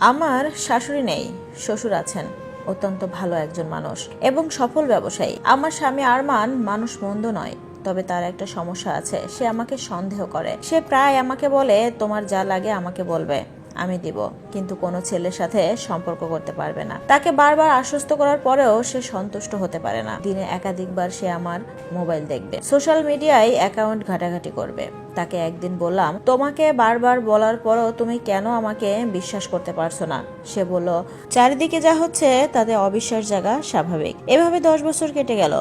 আমার শাশুড়ি নেই, শ্বশুর আছেন, অত্যন্ত ভালো একজন মানুষ এবং সফল ব্যবসায়ী। আমার স্বামী আরমান মানুষ মন্দ নয়, তবে তার একটা সমস্যা আছে, সে আমাকে সন্দেহ করে। সে প্রায় আমাকে বলে, তোমার যা লাগে আমাকে বলবে, আমি দিব। কিন্তু কোনো ছেলের সাথে সম্পর্ক করতে পারবে না। তাকে বারবার আশ্বস্ত করার পরেও সে সন্তুষ্ট হতে পারে না। দিনে একাধিকবার সে আমার মোবাইল দেখবে। সোশ্যাল মিডিয়ায় অ্যাকাউন্ট ঘাটাঘাটি করবে। তাকে একদিন বললাম, তোমাকে বারবার বলার পরও তুমি কেন আমাকে বিশ্বাস করতে পারছ না? সে বলল, চারিদিকে যা হচ্ছে তাতে অবিশ্বাস জায়গা স্বাভাবিক। এভাবে দশ বছর কেটে গেল।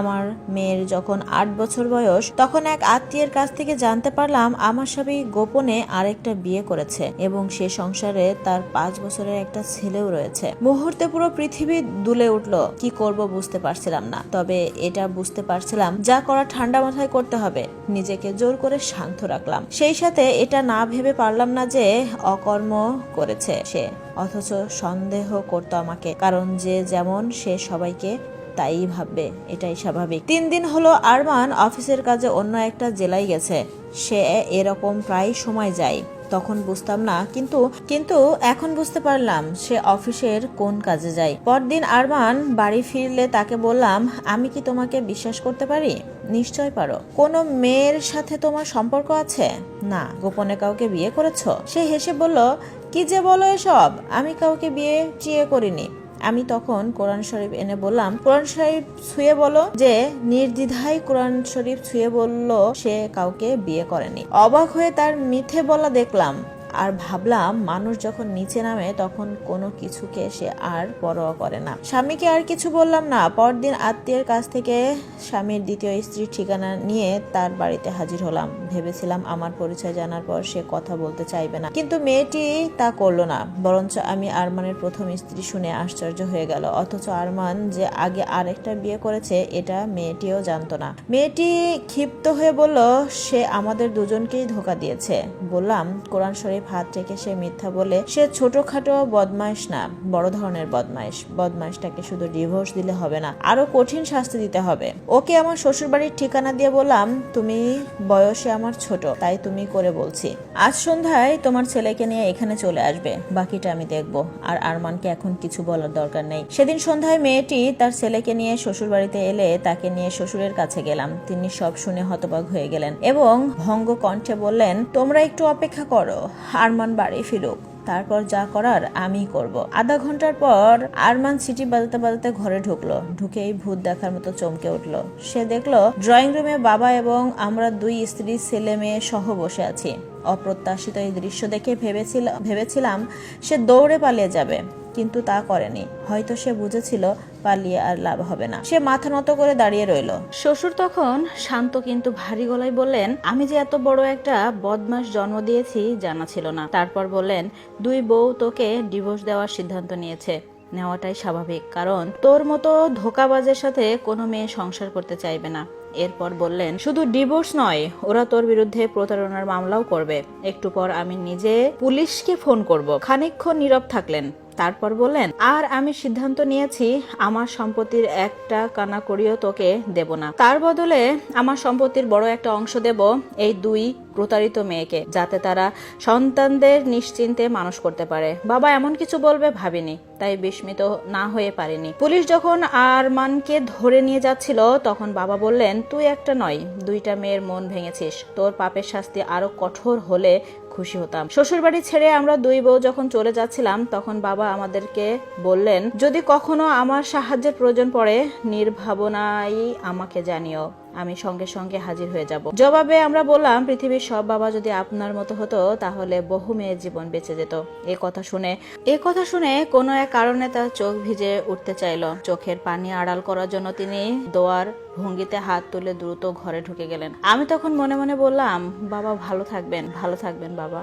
আমার মেয়ের যখন আট বছর বয়স, তখন এক আত্মীয়ের কাছ থেকে জানতে পারলাম আমার স্বামী গোপনে আরেকটা বিয়ে করেছে এবং সে সংসারে তার পাঁচ বছরের একটা ছেলেও রয়েছে। মুহূর্তে পুরো পৃথিবী দুলে উঠল, কি করব বুঝতে পারছিলাম না। তবে এটা বুঝতে পারছিলাম, যা করা ঠান্ডা মাথায় করতে হবে। নিজেকে জোর করে শান্ত রাখলাম। সেই সাথে এটা না ভেবে পারলাম না যে অকর্ম করেছে সে। অথচ সন্দেহ করতো আমাকে, কারণ যে যেমন সে সবাইকে তাই ভাববে, এটাই স্বাভাবিক। তিন দিন হলো আরমান অফিসের কাজে অন্য একটা জেলায় গেছে। সে এরকম প্রায় সময় যায়। তখন বুঝতাম না, কিন্তু কিন্তু এখন বুঝতে পারলাম সে অফিসের কোন কাজে যায়। পরদিন আরমান বাড়ি ফিরলে তাকে বললাম, আমি কি তোমাকে বিশ্বাস করতে পারি? নিশ্চয় পারো। কোনো মেয়ের সাথে তোমার সম্পর্ক আছে? না। গোপনে কাউকে বিয়ে করেছ? সে হেসে বলল, কি যে বলো এসব? আমি কাউকে বিয়ে চিয়ে করিনি। আমি তখন কোরআন শরীফ এনে বললাম, কোরআন শরীফ ছুঁয়ে বলো যে নির্দ্বিধায় কোরআন শরীফ ছুঁয়ে বলল সে কাউকে বিয়ে করেনি। অবাক হয়ে তার মিথে বলা দেখলাম আর ভাবলাম মানুষ যখন নিচে নামে তখন কোনো কিছুকে সে আর পরোয়া করে না। স্বামীকে আর কিছু বললাম না। পরদিন আত্মীয়ের কাছ থেকে স্বামীর দ্বিতীয় স্ত্রীর ঠিকানা নিয়ে তার বাড়িতে হাজির হলাম। ভেবেছিলাম আমার পরিচয় জানার পর সে কথা বলতে চাইবে না। কিন্তু মেয়েটি তা করল না। বরঞ্চ আমি আরমানের প্রথম স্ত্রী শুনে আশ্চর্য হয়ে গেল। অথচ আরমান যে আগে আরেকটা বিয়ে করেছে, এটা মেয়েটিও জানতো না। মেয়েটি ক্ষিপ্ত হয়ে বলল, সে আমাদের দুজনকেই ধোকা দিয়েছে। বললাম, কোরআন শরীফ হাত রেখে সে মিথ্যা বলে সে ছোটখাটো বদমাইশ না, বড় ধরনের বদমাইশ বদমাইশটাকে শুধু ডিভোর্স দিলে হবে না, আরও কঠিন শাস্তি দিতে হবে। ওকে আমার শ্বশুর বাড়ির ঠিকানা দিয়ে বললাম, তুমি বয়সে আমার ছোট, তাই তুমি করে বলছি। আজ সন্ধ্যায় তোমার ছেলেকে নিয়ে এখানে চলে আসবে, বাকিটা আমি দেখব। আর আরমানকে এখন কিছু বলার দরকার নেই। সেদিন সন্ধ্যায় মেয়েটি তার ছেলেকে নিয়ে শ্বশুর বাড়িতে এলে তাকে নিয়ে শ্বশুরের কাছে গেলাম। তিনি সব শুনে হতবাক হয়ে গেলেন এবং ভঙ্গ কণ্ঠে বললেন তোমরা একটু অপেক্ষা করো, আরমান বাড়ি ফিরুক। তারপর যা করার আমি করব। আধা ঘণ্টার পর আরমান সিটি বাজাতে বাজাতে ঘরে ঢুকলো। ঢুকেই ভূত দেখার মতো চমকে উঠল। সে দেখল ড্রয়িং রুমে বাবা এবং আমরা দুই স্ত্রী, ছেলে মেয়ে সহ বসে আছি। অপ্রত্যাশিত এই দৃশ্য দেখে ভেবেছিল ভেবেছিলাম সে দৌড়ে পালিয়ে যাবে। কিন্তু তা করেনি। হয়তো সে বুঝেছিল, পালিয়ে আর লাভ হবে না। সে মাথা নত করে দাঁড়িয়ে রইল। শ্বশুর তখন শান্ত কিন্তু ভারী গলায় বললেন, আমি যে এত বড় একটা বদমাস জন্ম দিয়েছি, জানা ছিল না। তারপর বললেন, দুই বউ তোকে ডিভোর্স দেওয়ার সিদ্ধান্ত নিয়েছে। নেওয়াটাই স্বাভাবিক, কারণ তোর মতো ধোকাবাজের সাথে কোনো মেয়ে সংসার করতে চাইবে না। এরপর বললেন, শুধু ডিভোর্স নয়, ওরা তোর বিরুদ্ধে প্রতারণার মামলাও করবে। একটু পর আমি নিজে পুলিশকে ফোন করব। খানিকক্ষণ নীরব থাকলেন। তারপর বললেন, আর আমি সিদ্ধান্ত নিয়েছি, আমার সম্পত্তির একটা কানা করিও তোকে দেব না। তার বদলে আমার সম্পত্তির বড় একটা অংশ দেব, এই দুই প্রতারিত মেয়েকে, যাতে তারা সন্তানদের নিশ্চিন্তে মানুষ করতে পারে। বাবা এমন কিছু বলবে ভাবিনি, তাই বিস্মিত না হয়ে পারেনি। পুলিশ যখন আরমানকে ধরে নিয়ে যাচ্ছিল, তখন বাবা বললেন, তুই একটা নয়, দুইটা মেয়ের মন ভেঙেছিস। তোর পাপের শাস্তি আরও কঠোর হলে খুশি হতাম। শ্বশুর বাড়ি ছেড়ে আমরা দুই বউ যখন চলে যাচ্ছিলাম, তখন বাবা আমাদেরকে বললেন, যদি কখনো আমার সাহায্যের প্রয়োজন পড়ে, নির্ভাবনাই আমাকে জানিও। আমি সঙ্গে সঙ্গে হাজির হয়ে যাব। জবাবে আমরা বললাম, পৃথিবীর সব বাবা যদি আপনার মতো হতো, তাহলে বহু মেয়ের জীবন বেঁচে যেত। এ কথা শুনে, এ কথা শুনে কোনো এক কারণে তার চোখ ভিজে উঠতে চাইলো। চোখের পানি আড়াল করার জন্য তিনি দোয়ার ভঙ্গিতে হাত তুলে দ্রুত ঘরে ঢুকে গেলেন। আমি তখন মনে মনে বললাম, বাবা, ভালো থাকবেন ভালো থাকবেন বাবা।